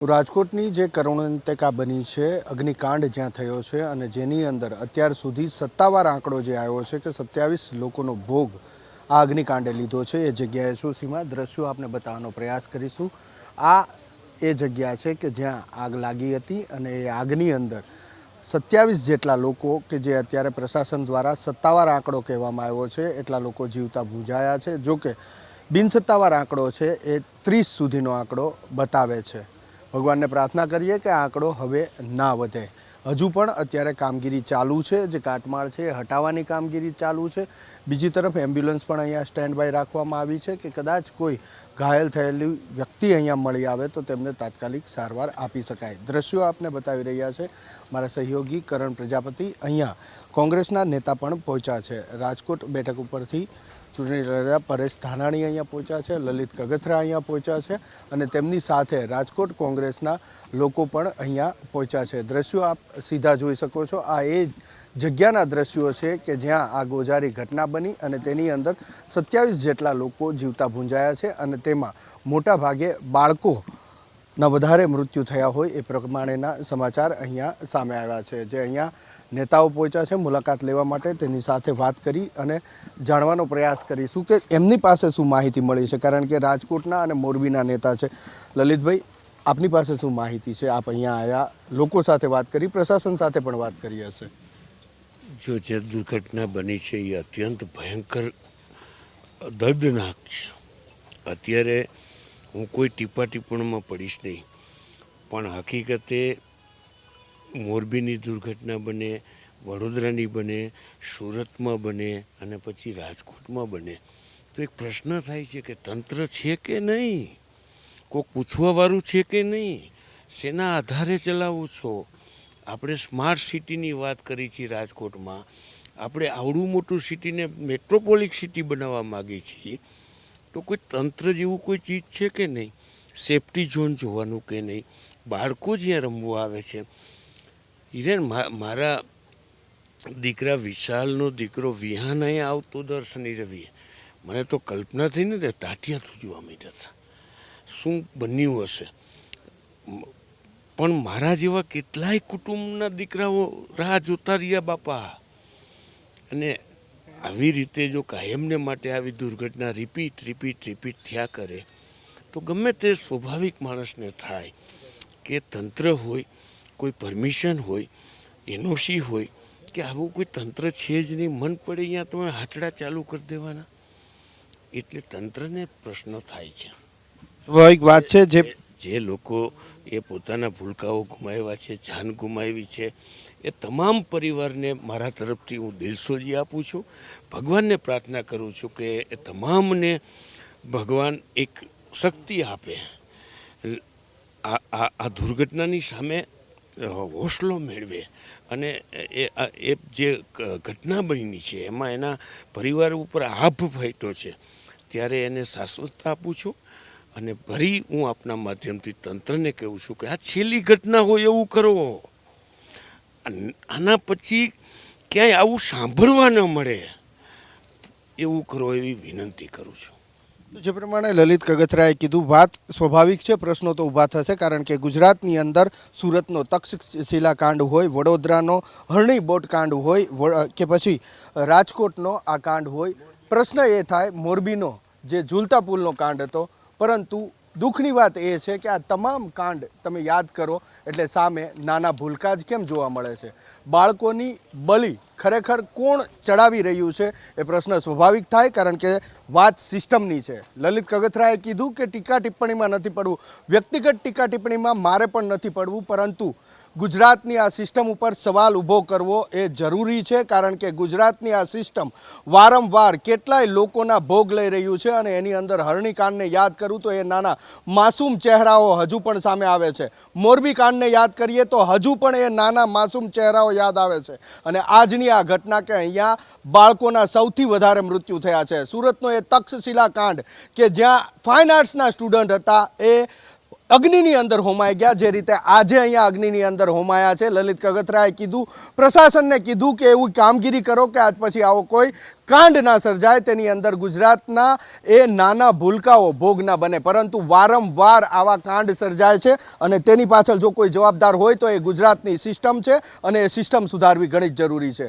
રાજકોટની જે કરુણંતિકા બની છે, અગ્નિકાંડ જ્યાં થયો છે અને જેની અંદર અત્યાર સુધી સત્તાવાર આંકડો જે આવ્યો છે કે સત્યાવીસ લોકોનો ભોગ આ અગ્નિકાંડે લીધો છે. એ જગ્યાએ શું સીમા? દ્રશ્યો આપને બતાવવાનો પ્રયાસ કરીશું. આ એ જગ્યા છે કે જ્યાં આગ લાગી હતી અને એ આગની અંદર સત્યાવીસ જેટલા લોકો કે જે અત્યારે પ્રશાસન દ્વારા સત્તાવાર આંકડો કહેવામાં આવ્યો છે, એટલા લોકો જીવતા ભૂંજાયા છે. જોકે બિનસત્તાવાર આંકડો છે એ ત્રીસ સુધીનો આંકડો બતાવે છે. ભગવાનને પ્રાર્થના કરીએ કે આંકડો હવે ના વધે. હજુ પણ અત્યારે કામગીરી ચાલુ છે, જે કાટમાળ છે એ હટાવવાની કામગીરી ચાલુ છે. બીજી તરફ એમ્બ્યુલન્સ પણ અહીંયા સ્ટેન્ડ બાય રાખવામાં આવી છે કે કદાચ કોઈ ઘાયલ થયેલી વ્યક્તિ અહીંયા મળી આવે તો તેમને તાત્કાલિક સારવાર આપી શકાય. દ્રશ્યો આપને બતાવી રહ્યા છે. મારા સહયોગી કરણ પ્રજાપતિ અહીંયા કોંગ્રેસના નેતા પણ પહોંચ્યા છે. રાજકોટ બેઠક ઉપરથી ચૂંટણી લડ્યા પરેશ ધાનાણી અહીંયા પહોંચ્યા છે, લલિત કગથરા અહીંયા પહોંચ્યા છે અને તેમની સાથે રાજકોટ કોંગ્રેસના લોકો પણ અહીંયા પહોંચ્યા છે. દ્રશ્યો આપ સીધા જોઈ શકો છો. આ એ જગ્યાના દ્રશ્યો છે કે જ્યાં આ ગોજારી ઘટના બની અને તેની અંદર સત્યાવીસ જેટલા લોકો જીવતા ભૂંજાયા છે અને તેમાં મોટા ભાગે બાળકો ના વધારે મૃત્યુ થયા હોય એ પ્રમાણેના સમાચાર અહીંયા સામે આવ્યા છે. જે અહીંયા નેતાઓ પહોંચ્યા છે, મુલાકાત લેવા માટે તેની સાથે વાત કરી અને જાણવાનો પ્રયાસ કરીશું કે એમની પાસે શું માહિતી મળી છે. કારણ કે રાજકોટના અને મોરબીના નેતા છે. લલિતભાઈ, આપની પાસે શું માહિતી છે? આપ અહીંયા આવ્યા લોકો સાથે વાત કરી, પ્રશાસન સાથે પણ વાત કરી હશે. જો જે દુર્ઘટના બની છે એ અત્યંત ભયંકર, દર્દનાક છે. અત્યારે હું કોઈ ટીપા ટીપણમાં પડીશ નહીં. પણ હકીકતે મોરબીની દુર્ઘટના બને, વડોદરાની બને, સુરતમાં બને અને પછી રાજકોટમાં બને. તો એક પ્રશ્ન થાય છે કે તંત્ર છે કે નહીં? કોઈ પૂછવાવાળું છે કે નહીં? શેના આધારે ચલાવો છો? આપણે સ્માર્ટ સિટીની વાત કરી છે રાજકોટમાં. આપણે આવડું મોટું સિટીને મેટ્રોપોલિક સિટી બનાવવા માગીએ છીએ. તો કોઈ તંત્ર જેવું કોઈ ચીજ છે કે નહીં? સેફટી ઝોન જોવાનું કે નહીં? બાળકો જ્યાં રમવા આવે છે. હિરેન મારા દીકરા વિશાલનો દીકરો વિહાન અહીંયા આવતો દર શનિ રવિએ. મને તો કલ્પના થઈ નહીં તે ટાટિયા જોવા માંડ્યા હતા. શું બન્યું હશે? પણ મારા જેવા કેટલાય કુટુંબના દીકરાઓ રાહ જોતા રહ્યા બાપા. અને આવી રીતે જો કાયમને માટે આવી દુર્ઘટના રિપીટ રિપીટ રિપીટ થયા કરે, તો ગમે તે સ્વાભાવિક માણસને થાય કે તંત્ર હોય, કોઈ પરમિશન હોય, એનઓસી હોય, કે આવું કોઈ તંત્ર છે જ નહીં, મન પડે અહીંયા તમે હાટડા ચાલુ કરી દેવાના. એટલે તંત્રને પ્રશ્ન થાય છે. સ્વાભાવિક વાત છે, જે જે લોકો એ પોતાના ભૂલકાઓ ગુમાવ્યા છે, જાન ગુમાવી છે, એ તમામ પરિવારને મારા તરફથી હું દિલસોજી આપું છું. ભગવાનને પ્રાર્થના કરું છું કે એ તમામને ભગવાન એક શક્તિ આપે. આ આ દુર્ઘટનાની સામે હોસલો મેળવે અને એ એ જે ઘટના બની છે, એમાં એના પરિવાર ઉપર આભ ફેંટ્યો છે, ત્યારે એને શાશ્વતતા આપું છું. અને ફરી હું આપના માધ્યમથી તંત્રને કહું છું કે આ છેલ્લી ઘટના હોય એવું કરો. આના પછી ક્યાંય આવું સાંભળવા ન મળે. એવું કરો એવી વિનંતી કરું છું. જે પ્રમાણે લલિત કગથરાએ કીધું, વાત સ્વાભાવિક છે, પ્રશ્નો તો ઊભા થશે, કારણ કે ગુજરાતની અંદર સુરતનો તક્ષશિલા કાંડ હોય, વડોદરાનો હરણી બોટ કાંડ હોય કે પછી રાજકોટનો આ કાંડ હોય. પ્રશ્ન એ થાય, મોરબીનો જે ઝૂલતા પુલનો કાંડ હતો પરંતુ દુઃખની વાત એ છે કે આ તમામ કાંડ તમે યાદ કરો એટલે સામે નાના ભૂલકા જ કેમ જોવા મળે છે? બાળકોની બલી ખરેખર કોણ ચડાવી રહ્યું છે એ પ્રશ્ન સ્વાભાવિક થાય કારણ કે વાત સિસ્ટમની છે. લલિત કગથરાએ કીધું કે ટીકા ટિપ્પણીમાં નથી પડવું. વ્યક્તિગત ટીકા ટિપ્પણીમાં મારે પણ નથી પડવું, પરંતુ ગુજરાતની આ સિસ્ટમ ઉપર સવાલ ઊભો કરવો એ જરૂરી છે, કારણ કે ગુજરાતની આ સિસ્ટમ વારંવાર કેટલાય લોકોના ભોગ લઈ રહ્યું છે અને એની અંદર હરણીકાંડને યાદ કરું તો એ નાના માસૂમ ચહેરાઓ હજુ પણ સામે આવે છે. મોરબી કાંડને યાદ કરીએ તો હજુ પણ એ નાના માસૂમ ચહેરાઓ યાદ આવે છે. અને આજની આ ઘટના કે અહીંયા બાળકોના સૌથી વધારે મૃત્યુ થયા છે. સુરતનો એ તક્ષશિલા કાંડ કે જ્યાં ફાઇન આર્ટ્સના સ્ટુડન્ટ હતા એ અગ્નિની અંદર હોમાઈ ગયા. જે રીતે આજે અહીંયા અગ્નિની અંદર હોમાયા છે. લલિત કગથરાએ કીધું, પ્રશાસનને કીધું કે એવું કામગીરી કરો કે આજ પછી આવો કોઈ કાંડ ના સર્જાય. તેની અંદર ગુજરાતના એ નાના ભૂલકાઓ ભોગ ના બને. પરંતુ વારંવાર આવા કાંડ સર્જાય છે અને તેની પાછળ જો કોઈ જવાબદાર હોય તો એ ગુજરાતની સિસ્ટમ છે અને એ સિસ્ટમ સુધારવી ઘણી જ જરૂરી છે.